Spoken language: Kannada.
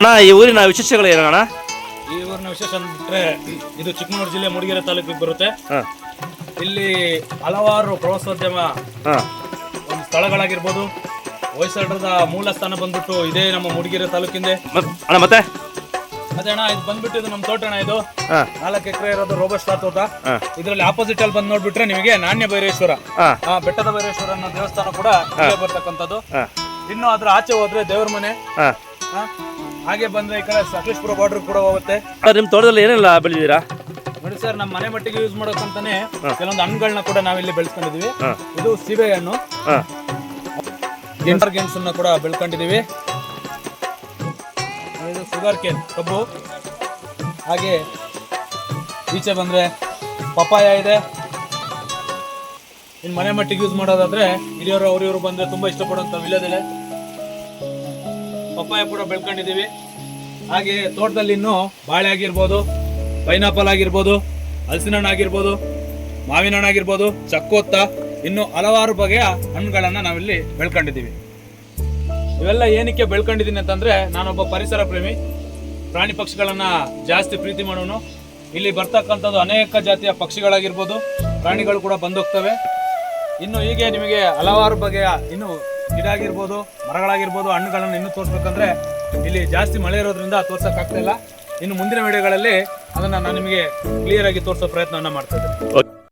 ಅಣ್ಣ ಈ ಊರಿನ ವಿಶೇಷಗಳು ಏನಣ್ಣ ಈ ಊರಿನ ವಿಶೇಷ ಅಂದ್ರೆ ಇದು ಚಿಕ್ಕಮಗಳೂರು ಜಿಲ್ಲೆ ಮೂಡಿಗೆರೆ ತಾಲೂಕಿಗೆ ಬರುತ್ತೆ. ಹಾಂ. ಇಲ್ಲಿ ಹಲವಾರು ಪ್ರವಾಸೋದ್ಯಮ ಹಾಂ. ಒಂದು ಸ್ಥಳಗಳಾಗಿರ್ಬೋದು. ಹೊಯ್ಸಳರದ ಮೂಲ ಸ್ಥಾನ ಬಂದ್ಬಿಟ್ಟು ಇದೇ ನಮ್ಮ ಮೂಡಿಗೆರೆ ತಾಲೂಕಿಂದೆ. ಅಣ್ಣ ಮತ್ತೆ? ಅದೇ ಅಣ್ಣ ಇದು ಬಂದ್ಬಿಟ್ಟು ಇದು ನಮ್ಮ ತೋಟ ಅಣ್ಣ ಇದು. ಹಾಂ. ನಾಲ್ಕು ಎಕರೆ ಇರೋದು ರೋಬಸ್ಟಾ ತೋಟ. ಇದ್ರಲ್ಲಿ ಇದರಲ್ಲಿ ಆಪೋಸಿಟ್ ಅಲ್ಲಿ ಬಂದು ನೋಡ್ಬಿಟ್ರೆ ನಿಮಗೆ ನಾಣ್ಯ ಭೈರೇಶ್ವರ ಹಾಂ. ಆ ಬೆಟ್ಟದ ಭೈರೇಶ್ವರ ಅನ್ನೋ ದೇವಸ್ಥಾನ ಕೂಡ ಇಲ್ಲೇ ಬರ್ತಕ್ಕಂಥದ್ದು. ಹಾಂ. ಇನ್ನು ಅದ್ರ ಆಚೆ ಹೋದ್ರೆ ದೇವ್ರ ಮನೆ. ಹಾಂ. ಹಾಗೆ ಬಂದ್ರೆ ಈ ಕಡೆ ಸಕಲೇಶ್ಪುರ ಬಾರ್ಡರ್ ಕೂಡ ಹೋಗುತ್ತೆ. ನಿಮ್ಮ ತೋಟದಲ್ಲಿ ಏನೆಲ್ಲ ಬೆಳೆದಿದ್ದೀರಾ? ನೋಡಿ ಸರ್ ನಮ್ಮ ಮನೆ ಮಟ್ಟಿಗೆ ಯೂಸ್ ಮಾಡೋಕ್ಕಂತಾನೆ ಕೆಲವೊಂದು ಹಣ್ಣುಗಳನ್ನ ಕೂಡ ನಾವಿಲ್ಲಿ ಬೆಳೆಸ್ಕೊಂಡಿದೀವಿ ಇದು ಸೀಬೆ ಹಣ್ಣು. ಗೆಂಟರ್ ಗೆಣಸನ್ನ ಕೂಡ ಬೆಳ್ಕೊಂಡಿದೀವಿ ಇದು ಶುಗರ್ ಕೇನ್ ಕಬ್ಬು. ಹಾಗೆ ಈಚೆ ಬಂದ್ರೆ ಪಪ್ಪಾಯ ಇದೆ. ಇನ್ನು ಮನೆ ಮಟ್ಟಿಗೆ ಯೂಸ್ ಮಾಡೋದಾದ್ರೆ ಹಿರಿಯವರು ಅವ್ರಿವರು ಬಂದ್ರೆ ತುಂಬಾ ಇಷ್ಟಪಡುವಂತ ವಿಳ್ಯದೆಲೆ. ಪಪ್ಪಾಯ ಕೂಡ ಬೆಳ್ಕೊಂಡಿದ್ದೀವಿ. ಹಾಗೆ ತೋಟದಲ್ಲಿ ಇನ್ನೂ ಬಾಳೆ ಆಗಿರ್ಬೋದು ಪೈನಾಪಲ್ ಆಗಿರ್ಬೋದು, ಹಲಸಿನ ಹಣ್ಣು ಆಗಿರ್ಬೋದು, ಮಾವಿನ ಹಣ್ಣು ಆಗಿರ್ಬೋದು, ಚಕ್ಕೋತ್ತ, ಇನ್ನು ಹಲವಾರು ಬಗೆಯ ಹಣ್ಣುಗಳನ್ನು ನಾವಿಲ್ಲಿ ಬೆಳ್ಕೊಂಡಿದ್ದೀವಿ. ಇವೆಲ್ಲ ಏನಕ್ಕೆ ಬೆಳ್ಕೊಂಡಿದ್ದೀನಿ ಅಂತಂದರೆ, ನಾನೊಬ್ಬ ಪರಿಸರ ಪ್ರೇಮಿ, ಪ್ರಾಣಿ ಪಕ್ಷಿಗಳನ್ನು ಜಾಸ್ತಿ ಪ್ರೀತಿ ಮಾಡೋನು. ಇಲ್ಲಿ ಬರ್ತಕ್ಕಂಥದ್ದು ಅನೇಕ ಜಾತಿಯ ಪಕ್ಷಿಗಳಾಗಿರ್ಬೋದು, ಪ್ರಾಣಿಗಳು ಕೂಡ ಬಂದೋಗ್ತವೆ. ಇನ್ನು ಹೀಗೆ ನಿಮಗೆ ಹಲವಾರು ಬಗೆಯ, ಇನ್ನು ಗಿಡ ಆಗಿರ್ಬೋದು ಮರಗಳಾಗಿರ್ಬೋದು, ಹಣ್ಣುಗಳನ್ನು ಇನ್ನೂ ತೋರಿಸ್ಬೇಕಂದ್ರೆ ಇಲ್ಲಿ ಜಾಸ್ತಿ ಮಳೆ ಇರೋದ್ರಿಂದ ತೋರ್ಸಕ್ ಆಗ್ತಾ ಇಲ್ಲ. ಇನ್ನು ಮುಂದಿನ ವಿಡಿಯೋಗಳಲ್ಲಿ ಅದನ್ನ ನಾನು ನಿಮಗೆ ಕ್ಲಿಯರ್ ಆಗಿ ತೋರಿಸೋ ಪ್ರಯತ್ನವನ್ನು ಮಾಡ್ತಾ ಇದ್ದೀನಿ.